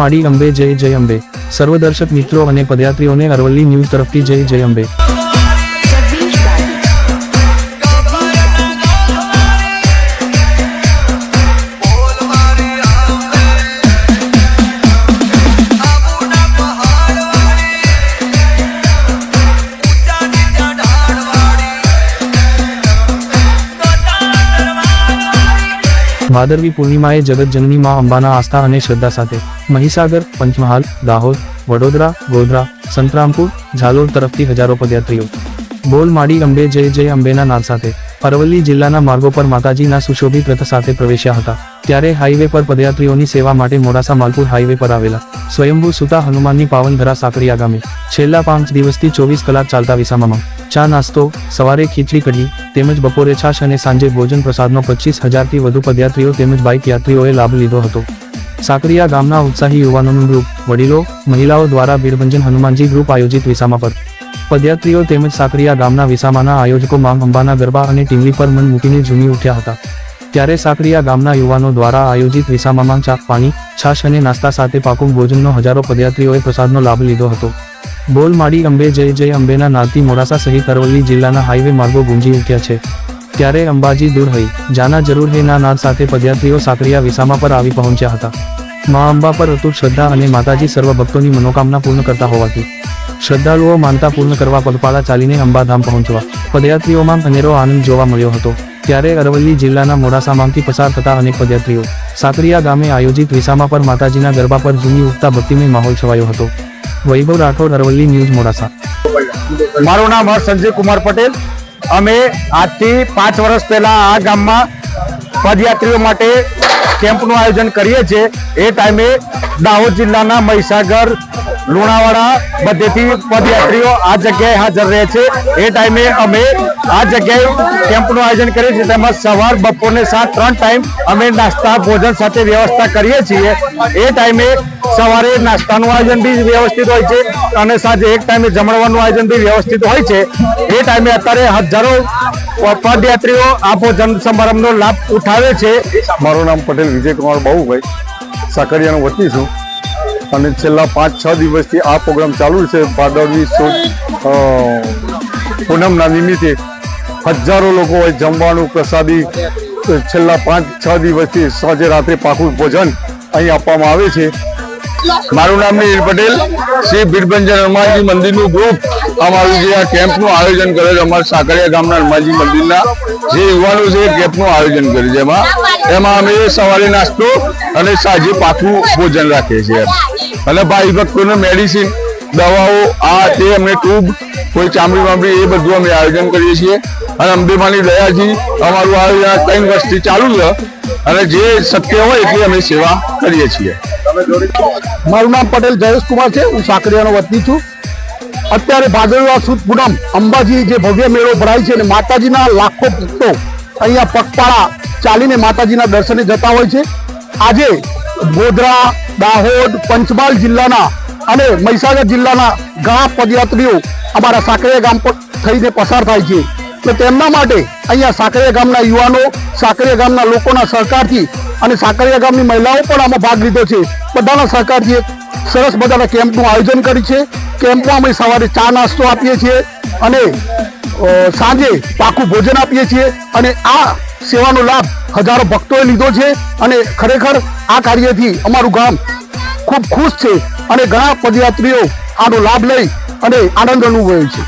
માડી અંબે જય જય અંબે. સર્વદર્શક મિત્રો અને પદયાત્રીઓને અરવલ્લી ન્યૂઝ તરફથી જય જય અંબે. ભાદરવી પૂર્ણિમાએ જગતજનની માં અંબાના આસ્થા અને શ્રદ્ધા સાથે મહીસાગર, પંચમહાલ, દાહોદ, વડોદરા, ગોધરા, સંતરામપુર, ઝાલોર તરફથી હજારો પદયાત્રીઓ. બોલ માડી અંબે, જય જય અંબેના નાદ સાથે અરવલ્લી જિલ્લાના માર્ગો પર માતાજીના સુશોભિત રથ સાથે પ્રવેશ્યા હતા. ત્યારે હાઈવે પર પદયાત્રીઓની સેવા માટે મોડાસા માલપુર હાઈવે પર આવેલા સ્વયંભૂ સુતા હનુમાનની પાવનધરા સાકરિયા ગામે છેલ્લા પાંચ દિવસથી ચોવીસ કલાક ચાલતા વિસામામાં. ચા નાસ્તો, સવારે ખીચડી કઢી, તેમજ બપોરે છાશ અને સાંજે ભોજન પ્રસાદનો પચીસ હજારથી વધુ પદયાત્રીઓ તેમજ બાઇક યાત્રીઓએ લાભ લીધો હતો. સાકરિયા ગામના ઉત્સાહી યુવાનોનું ગ્રુપ, વડીલો, મહિલાઓ દ્વારા બીરભંજન હનુમાનજી ગ્રુપ આયોજિત વિસામા પર. પદયાત્રીઓ તેમજ સાકરિયા ગામના વિસામાના આયોજકો માંગ અંબાના ગરબા અને ટીમલી પર મન મૂકીને ઝૂમી ઉઠ્યા હતા. ત્યારે સાકરિયા ગામના યુવાનો દ્વારા આયોજિત વિસામામાં ચા પાણી, છાશ અને નાસ્તા સાથે પાકું ભોજનનો હજારો પદયાત્રીઓએ પ્રસાદનો લાભ લીધો હતો. બોલમાડી અંબે, જય જય અંબેના નાદથી મોડાસા સહિત અરવલ્લી જિલ્લાના હાઈવે માર્ગો ગુંજી ઉઠ્યા છે. ત્યારે અંબાજી દૂર હઈ. જાના જરૂર હે ના નાદ સાથે પદયાત્રીઓ સાકરિયા વિસામા પર આવી પહોંચ્યા હતા. મા અંબા પર અતુટ શ્રદ્ધા અને માતાજી સર્વ ભક્તોની મનોકામના પૂર્ણ કરતા હોવાથી. શ્રદ્ધાળુઓ માનતા પૂર્ણ કરવા પગપાળા ચાલીને અંબાધામ પહોંચવા. પદયાત્રીઓમાં અનેરો આનંદ જોવા મળ્યો હતો. ત્યારે અરવલ્લી જિલ્લાના મોડાસામાંથી પસાર થતા અનેક પદયાત્રીઓ સાકરિયા ગામે આયોજિત વિસામા પર માતાજીના ગરબા પર ઝૂમી ઉઠતા ભક્તિમય માહોલ છવાયો હતો. વૈભવ રાઠોડ, અરવલ્લી ન્યૂઝ મોડાસા. મારું નામ હર્ષ સંજય કુમાર પટેલ. અમે આજથી પાંચ વર્ષ પહેલા આ ગામમાં પદયાત્રીઓ માટે કેમ્પનું આયોજન કરીએ છીએ. એ ટાઈમે દાહોદ જિલ્લાના મહીસાગર લુણાવાડા બધેથી પદયાત્રીઓ આ જગ્યાએ હાજર રહે છે. એ ટાઈમે અમે આ જગ્યાએ કેમ્પનું આયોજન કરીએ છીએ. તેમાં સવાર બપોરને સાત ત્રણ ટાઈમ અમે નાસ્તા, ભોજન સાથે વ્યવસ્થા કરીએ છીએ. એ ટાઈમે સવારે નાસ્તાનું આયોજન બી વ્યવસ્થિત હોય છે અને સાંજે એક ટાઈમે જમણવાનું આયોજન બી વ્યવસ્થિત હોય છે. એ ટાઈમે અત્યારે હજારો પદયાત્રીઓ આ ભોજન સમારંભનો લાભ ઉઠાવે છે. મારું નામ પટેલ વિજયકુમાર બાબુભાઈ સાકરિયાનો વતી છું. અને છેલ્લા પાંચ, છ દિવસથી આ પ્રોગ્રામ ચાલુ છે. ભાદરવી સુદ પૂનમના નિમિત્તે હજારો લોકો હોય જમવાનું, પ્રસાદી, છેલ્લા પાંચ, છ દિવસથી સાંજે રાત્રે પાકું ભોજન અહીં આપવામાં આવે છે. મારું નામ નીર પટેલ. શ્રી ભીરભંજન હનુમાનજી મંદિરનું ગ્રુપ અમારું જે આ કેમ્પનું આયોજન કરે છે. અમારા સાકરિયા ગામના હનુમાનજી મંદિરના જે યુવાનો છે એ કેમ્પનું આયોજન કર્યું છે એમાં. એમાં અમે સવારે નાસ્તો અને સાંજે પાકું ભોજન રાખીએ છીએ. અને ભાઈ ભક્તોને મેડિસિન દવાઓ, આ તે અમને ટ્યુબ કોઈ ચામડી વામડી એ બધું અમે આયોજન કરીએ છીએ. અને અંબેમાની દયાથી અમારું આયોજન ત્રણ વર્ષથી ચાલુ છે અને જે શક્ય હોય એટલી અમે સેવા કરીએ છીએ. મારું નામ પટેલ જયેશકુમાર છે. હું સાકરિયાનો વતની છું. અત્યારે ભાદરવા સુદ પૂનમ અંબાજી જે ભવ્ય મેળો ભરાય છે અને માતાજીના લાખો ભક્તો અહીંયા પગપાળા ચાલીને માતાજીના દર્શને જતા હોય છે. આજે ગોધરા, દાહોદ, પંચમહાલ જિલ્લાના અને મહીસાગર જિલ્લાના ઘણા પદયાત્રીઓ અમારા સાકરિયા ગામ પર થઈને પસાર થાય છે. તો તેમના માટે અહીંયા સાકરિયા ગામના યુવાનો, સાકરિયા ગામના લોકોના સહકારથી અને સાકરિયા ગામની મહિલાઓ પણ આમાં ભાગ લીધો છે. બધાના સહકારથી એક સરસ મજાના કેમ્પનું આયોજન કર્યું છે. કેમ્પમાં અમે સવારે ચા નાસ્તો આપીએ છીએ અને સાંજે પાકું ભોજન આપીએ છીએ અને આ સેવાનો લાભ હજારો ભક્તોએ લીધો છે અને ખરેખર આ કાર્યથી અમારું ગામ ખૂબ ખુશ છે અને ઘણા પદયાત્રીઓ આનો લાભ લઈ અને આનંદ અનુભવે છે.